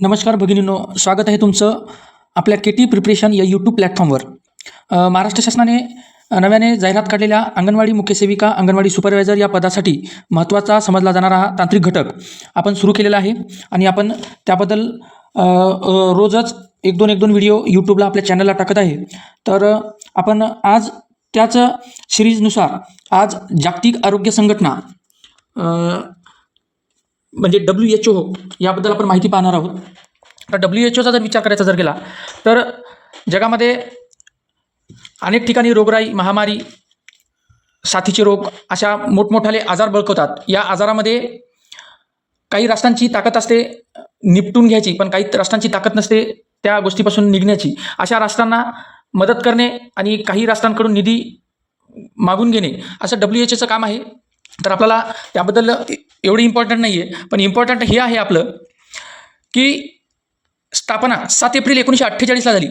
नमस्कार भगिनींनो स्वागत आहे तुमचं आपल्या के टी प्रिपरेशन या यूट्यूब प्लॅटफॉर्मवर महाराष्ट्र शासनाने नव्याने जाहिरात काढलेल्या अंगणवाडी मुख्य सेविका अंगणवाडी सुपरवायझर या पदासाठी महत्त्वाचा समजला जाणारा हा तांत्रिक घटक आपण सुरू केलेला आहे आणि आपण त्याबद्दल रोजच एक दोन एक दोन व्हिडिओ यूट्यूबला आपल्या चॅनलला टाकत आहे. तर आपण आज त्याच सिरीजनुसार आज जागतिक आरोग्य संघटना म्हणजे डब्ल्यू एच ओ याबद्दल आपण माहिती पाहणार आहोत. तर डब्ल्यू एच ओचा जर विचार करायचा जर गेला तर जगामध्ये अनेक ठिकाणी रोगराई महामारी साथीचे रोग अशा मोठमोठाले आजार बळकवतात. या आजारामध्ये काही राष्ट्रांची ताकद असते निपटून घ्यायची पण काही राष्ट्रांची ताकद नसते त्या गोष्टीपासून निघण्याची. अशा राष्ट्रांना मदत करणे आणि काही राष्ट्रांकडून निधी मागून घेणे असं डब्ल्यू एच ओचं काम आहे. तर आपल्याला त्याबद्दल एवढी इम्पॉर्टंट नाही आहे पण इम्पॉर्टंट हे आहे आपलं की स्थापना सात एप्रिल एकोणीसशे अठ्ठेचाळीसला झाली.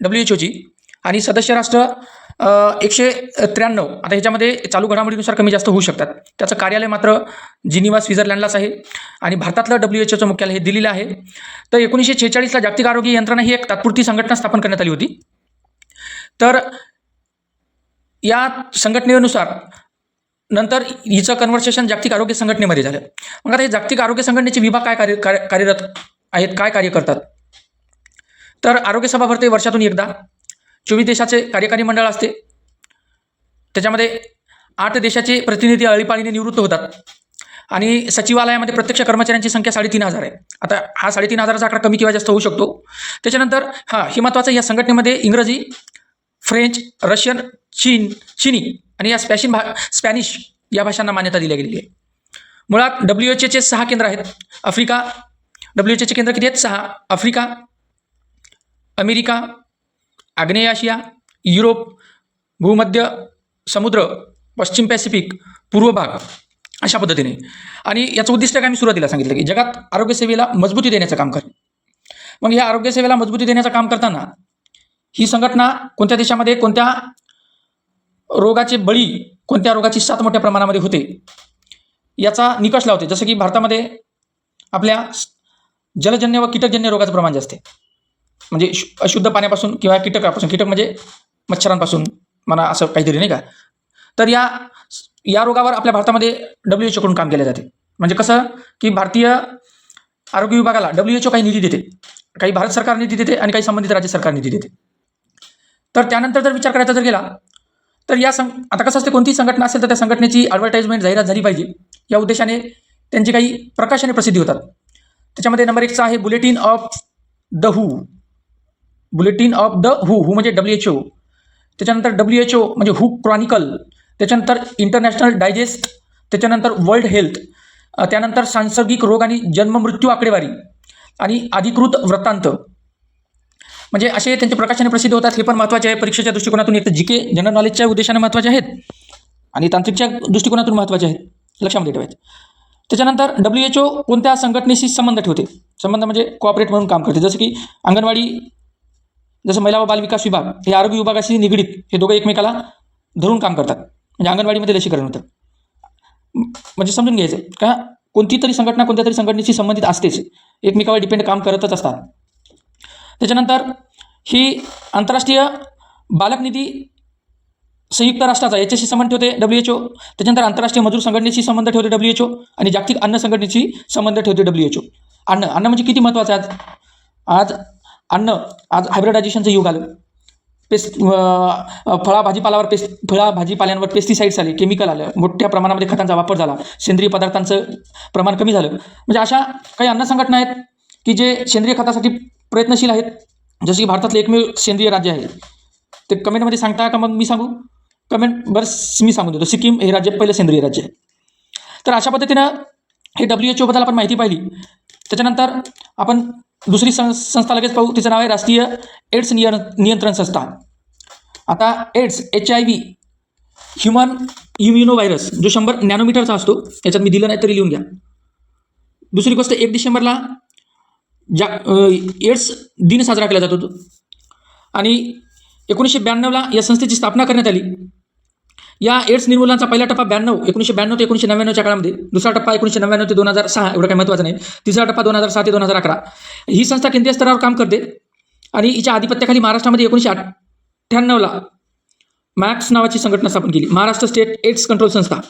डब्ल्यू एच ओची आणि सदस्य राष्ट्र एकशे त्र्याण्णव. आता ह्याच्यामध्ये चालू घडामोडीनुसार कमी जास्त होऊ शकतात. त्याचं कार्यालय मात्र जिनिवा स्वित्झर्लंडलाच आहे. आणि भारतातलं डब्ल्यू एच ओचं मुख्यालय हे दिल्लीला आहे. तर एकोणीसशे छेचाळीसला जागतिक आरोग्य यंत्रणा ही एक तात्पुरती संघटना स्थापन करण्यात आली होती. तर या संघटनेनुसार नंतर हिचं कन्व्हर्सेशन जागतिक आरोग्य संघटनेमध्ये झालं. मग आता हे जागतिक आरोग्य संघटनेचे विभाग काय कार्य कार्य- कार्यरत आहेत काय कार्य करतात? तर आरोग्य सभा भरते वर्षातून एकदा. चोवीस देशाचे कार्यकारी मंडळ असते. त्याच्यामध्ये आठ देशाचे प्रतिनिधी अळीपाळीने निवृत्त होतात. आणि सचिवालयामध्ये प्रत्यक्ष कर्मचाऱ्यांची संख्या साडेतीन हजार आहे. आता हा साडेतीन हजाराचा आकडा कमी किंवा जास्त होऊ शकतो. त्याच्यानंतर हां हे महत्त्वाचं या संघटनेमध्ये इंग्रजी फ्रेंच रशियन चीन चिनी आणि या स्पॅशिन भा स्पॅनिश या भाषांना मान्यता दिली गेलेली आहे. मुळात डब्ल्यू एच एचे सहा केंद्र आहेत. आफ्रिका डब्ल्यू एच एचे केंद्र किती आहेत? सहा. आफ्रिका अमेरिका आग्नेय आशिया युरोप भूमध्य समुद्र पश्चिम पॅसिफिक पूर्व भाग अशा पद्धतीने. आणि याचं उद्दिष्ट काय मी सुरुवातीला सांगितलं की जगात आरोग्यसेवेला मजबूती देण्याचं काम करणे. मग या आरोग्यसेवेला मजबूती देण्याचं काम करताना ही संघटना कोणत्या देशामध्ये कोणत्या रोगाचे बळी कोणत्या रोगाची साथ मोठ्या प्रमाणामध्ये होते? याचा निकष लावते. जसं की भारतामध्ये आपल्या जलजन्य व कीटकजन्य रोगाचं प्रमाण जास्त आहे. म्हणजे शु- अशुद्ध पाण्यापासून किंवा कीटकापासून कीटक म्हणजे मच्छरांपासून म्हणा असं काहीतरी नाही का? तर या या रोगावर आपल्या भारतामध्ये डब्ल्यू एच ओकडून काम केले जाते. म्हणजे कसं की भारतीय आरोग्य विभागाला डब्ल्यू एच ओ काही निधी देते. काही भारत सरकार निधी देते आणि काही संबंधित राज्य सरकार निधी देते. तर त्यानंतर जर विचार करायचा जर गेला तर या सं आता कसं असते कोणतीही संघटना असेल तर त्या संघटनेची ॲडव्हर्टाईजमेंट जाहिरात झाली पाहिजे. या उद्देशाने त्यांची काही प्रकाशने प्रसिद्धी होतात. त्याच्यामध्ये नंबर एकचा आहे bulletin of the who bulletin of the हू हू म्हणजे डब्ल्यू एच ओ त्याच्यानंतर डब्ल्यू एच ओ म्हणजे हू क्रॉनिकल त्याच्यानंतर इंटरनॅशनल डायजेस्ट त्याच्यानंतर वर्ल्ड हेल्थ त्यानंतर सांसर्गिक रोग आणि जन्ममृत्यू आकडेवारी आणि अधिकृत वृत्तांत. म्हणजे असे त्यांचे प्रकाशने प्रसिद्ध होतात हे पण महत्त्वाचे आहे. परीक्षेच्या दृष्टिकोनातून एक तर जी के जनरल नॉलेजच्या उद्देशाने महत्त्वाचे आहेत आणि तांत्रिकच्या दृष्टिकोनातून महत्त्वाचे आहेत. लक्षामध्ये ठेवायचे. त्याच्यानंतर डब्ल्यू एच ओ कोणत्या संघटनेशी संबंध ठेवते? संबंध म्हणजे कॉपरेट म्हणून काम करते. जसं की अंगणवाडी जसं महिला व बालविकास विभाग हे आरोग्य विभागाशी निगडीत हे दोघं एकमेकाला धरून काम करतात. म्हणजे अंगणवाडीमध्ये लसीकरण होतं. म्हणजे समजून घ्यायचं का कोणती तरी संघटना कोणत्या तरी संघटनेशी संबंधित असतेच. एकमेकावर डिपेंड काम करतच असतात. त्याच्यानंतर ही आंतरराष्ट्रीय बालक निधी संयुक्त राष्ट्राचा याच्याशी संबंध ठेवते डब्ल्यू एच ओ त्याच्यानंतर आंतरराष्ट्रीय मजूर संघटनेशी संबंध ठेवते डब्ल्यू एच ओ आणि जागतिक अन्न संघटनेशी संबंध ठेवते डब्ल्यू एच ओ अन्न अन्न म्हणजे किती महत्त्वाचं आहे आज? आज अन्न आज हायब्रिडायझेशनचं युग आलं. पेस्ट फळा भाजीपाल्यावर पेस्ट फळा भाजीपाल्यांवर पेस्टिसाईड्स आले केमिकल आलं मोठ्या प्रमाणामध्ये खतांचा वापर झाला सेंद्रिय पदार्थांचं प्रमाण कमी झालं. म्हणजे अशा काही अन्न संघटना आहेत की जे सेंद्रिय खतासाठी प्रयत्नशील आहेत. जसे की भारतातलं एकमेव सेंद्रिय राज्य आहे. ते कमेंटमध्ये सांगता का मग मी सांगू? कमेंट बरं मी सांगून देतो. सिक्कीम हे राज्य पहिलं सेंद्रिय राज्य आहे. तर अशा पद्धतीनं हे डब्ल्यू एच ओबद्दल आपण माहिती पाहिली. त्याच्यानंतर आपण दुसरी सं संस्था लगेच पाहू. तिचं नाव आहे राष्ट्रीय एड्स निय नियंत्रण संस्था. आता AIDS H I V human immuno virus जो शंभर नॅनोमीटरचा असतो याच्यात मी दिलं नाही तरी लिहून घ्या. दुसरी गोष्ट एक डिसेंबरला जा एड्स दिन साजरा केला जातो आणि एकोणीसशे ब्याण्णवला या संस्थेची स्थापना करण्यात आली. या एड्स निर्मूलनाचा पहिला टप्पा ब्याण्णव एकोणीसशे ब्याण्णव ते एकोणीसशे नव्याण्णवच्या काळामध्ये. दुसरा टप्पा एकोणीसशे नव्याण्णव ते दोन हजार सहा एवढं काही महत्त्वाचं नाही. तिसरा टप्पा दोन हजार सहा ते दोन हजार अकरा. ही संस्था केंद्रीय स्तरावर काम करते. आणि हिच्या आधिपत्याखाली महाराष्ट्रामध्ये एकोणीसशे अठ्ठ्याण्णवला मॅक्स नावाची संघटना स्थापन केली. महाराष्ट्र स्टेट एड्स कंट्रोल संस्था.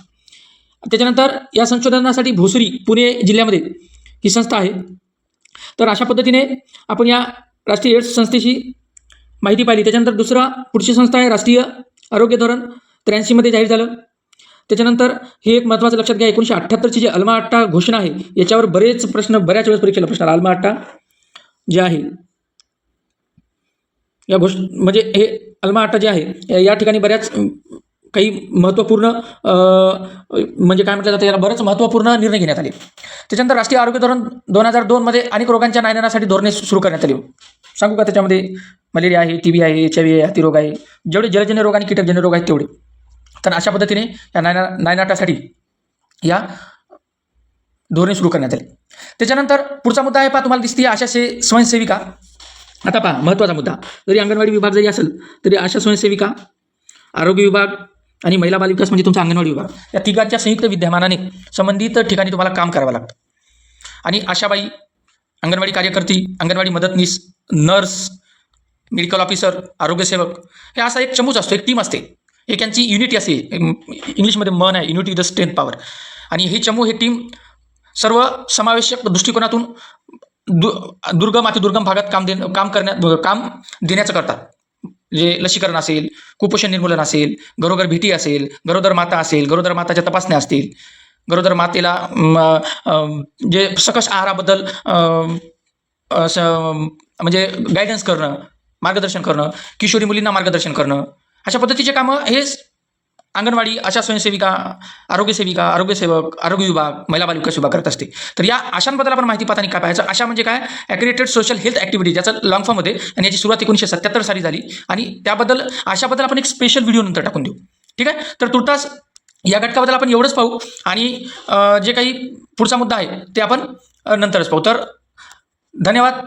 त्याच्यानंतर या संशोधनासाठी भोसरी पुणे जिल्ह्यामध्ये ही संस्था आहे. तर अशा पद्धतीने आपण या राष्ट्रीय एड्स संस्थेची माहिती पाहिली. त्याच्यानंतर दुसरा पुढची संस्था आहे राष्ट्रीय आरोग्य धोरण त्र्याऐंशीमध्ये जाहीर झालं. त्याच्यानंतर हे एक महत्त्वाचं लक्षात घ्या एकोणीसशे अठ्ठ्याहत्तरची जी अल्मा अट्टा घोषणा आहे याच्यावर बरेच प्रश्न बऱ्याच वेळेस परीक्षेला प्रश्न आला. अल्मा अट्टा जे आहे या घोष म्हणजे हे अल्मा अट्टा जे आहे या- या ठिकाणी बऱ्याच काही महत्त्वपूर्ण म्हणजे काय म्हटलं जातं याला बरंच महत्त्वपूर्ण निर्णय घेण्यात आले. त्याच्यानंतर राष्ट्रीय आरोग्य धोरण दोन हजार दोनमध्ये अनेक रोगांच्या नायनासाठी धोरणे सुरू करण्यात आली. सांगू का त्याच्यामध्ये? मलेरिया आहे टी बी आहे एच आय व्ही आहे हातीरोग आहे. जेवढे जलजन्य रोग आणि कीटकजन्य रोग आहेत तेवढे. तर अशा पद्धतीने या नायना नायनाटासाठी या धोरणे सुरू करण्यात आली. त्याच्यानंतर पुढचा मुद्दा आहे पहा तुम्हाला दिसते अशा से स्वयंसेविका. आता पहा महत्त्वाचा मुद्दा. जरी अंगणवाडी विभाग जरी असेल तरी आशा स्वयंसेविका आरोग्य विभाग आणि महिला बालविकास म्हणजे तुमचा अंगणवाडी विभाग. या तिघांच्या संयुक्त विद्यमानाने संबंधित ठिकाणी तुम्हाला काम करावं लागतं. आणि आशाबाई अंगणवाडी कार्यकर्ती अंगणवाडी मदतनीस नर्स मेडिकल ऑफिसर आरोग्यसेवक हे असा एक चमूच असतो एक टीम असते. एक यांची युनिटी असते इंग्लिशमध्ये मन आहे युनिटी द स्ट्रेंथ पॉवर. आणि हे चमू हे टीम सर्व समावेशक दृष्टिकोनातून दु दुर्गम अतिदुर्गम भागात काम दे काम करण्या काम देण्याचं करतात. जे लसीकरण असेल कुपोषण निर्मूलन असेल गरोदर भेटी असेल गरोदर माता असेल गरोदर माताच्या तपासण्या असतील गरोदर मातेला जे सकस आहाराबद्दल असं, म्हणजे गायडन्स करणं मार्गदर्शन करणं किशोरी मुलींना मार्गदर्शन करणं अशा पद्धतीचे कामं हे अंगणवाडी अशा स्वयंसेविका आरोग्यसेविका आरोग्यसेवक आरोग्य विभाग महिला बालविकास विभाग करत असते. तर या आशांबद्दल आपण माहिती पाहताना काय पाहायचं? आशा म्हणजे काय? ॲक्रिएटेड सोशल हेल्थ ॲक्टिव्हिटी ज्याचं लॉंग फॉर्ममध्ये आणि याची सुरुवात एकोणीसशे सत्याहत्तर साली झाली. आणि त्याबद्दल आशाबद्दल आपण एक स्पेशल व्हिडिओ नंतर टाकून देऊ. ठीक आहे? तर तुर्तास या घटकाबद्दल आपण एवढंच पाहू. आणि जे काही पुढचा मुद्दा आहे ते आपण नंतरच पाहू. तर धन्यवाद.